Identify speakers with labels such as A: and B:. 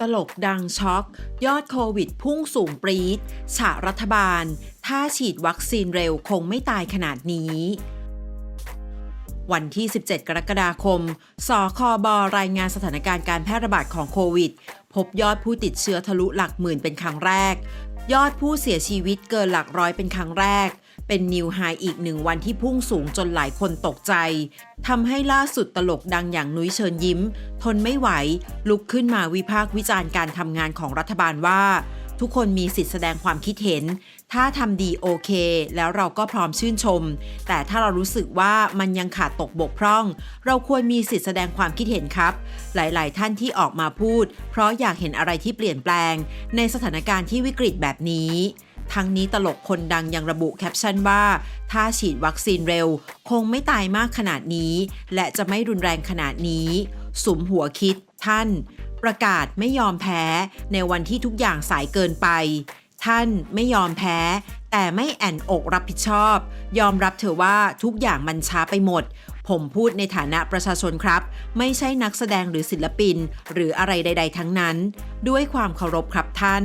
A: ตลกดังช็อก ยอดโควิดพุ่งสูงปรี๊ดฉะรัฐบาล ถ้าฉีดวัคซีนเร็วคงไม่ตายขนาดนี้ วันที่ 17 กรกฎาคม สคบรายงานสถานการณ์การแพร่ระบาดของโควิด พบยอดผู้ติดเชื้อทะลุหลักหมื่นเป็นครั้งแรก ยอดผู้เสียชีวิตเกินหลักร้อยเป็นครั้งแรก เป็นนิวไฮอีกหนึ่งวันที่พุ่งสูงจนหลายคนตกใจทำให้ล่าสุดตลกดังอย่างนุ้ยเชิญยิ้ม ทนไม่ไหว ลุกขึ้นมาวิพากษ์วิจารณ์การทำงานของรัฐบาลว่า ทุกคนมีสิทธิแสดงความคิดเห็น ถ้าทำดีโอเค แล้วเราก็พร้อมชื่นชม แต่ถ้าเรารู้สึกว่ามันยังขาดตกบกพร่อง เราควรมีสิทธิแสดงความคิดเห็นครับ หลาย ๆ ท่านที่ออกมาพูด เพราะอยากเห็นอะไรที่เปลี่ยนแปลง ในสถานการณ์ที่วิกฤตแบบนี้ ทั้งนี้ตลกคนดังยังระบุแคปชั่นว่า ถ้าฉีดวัคซีนเร็ว คงไม่ตายมากขนาดนี้ และจะไม่รุนแรงขนาดนี้ สุมหัวคิดท่าน ประกาศไม่ยอมแพ้ ในวันที่ทุกอย่างสายเกินไป ท่านไม่ยอมแพ้ แต่ไม่แอนอกรับผิดชอบ ยอมรับเถอะว่าทุกอย่างมันช้าไปหมด ผมพูดในฐานะประชาชนครับ ไม่ใช่นักแสดงหรือศิลปิน หรืออะไรใด ๆ ทั้งนั้น ด้วยความเคารพครับท่าน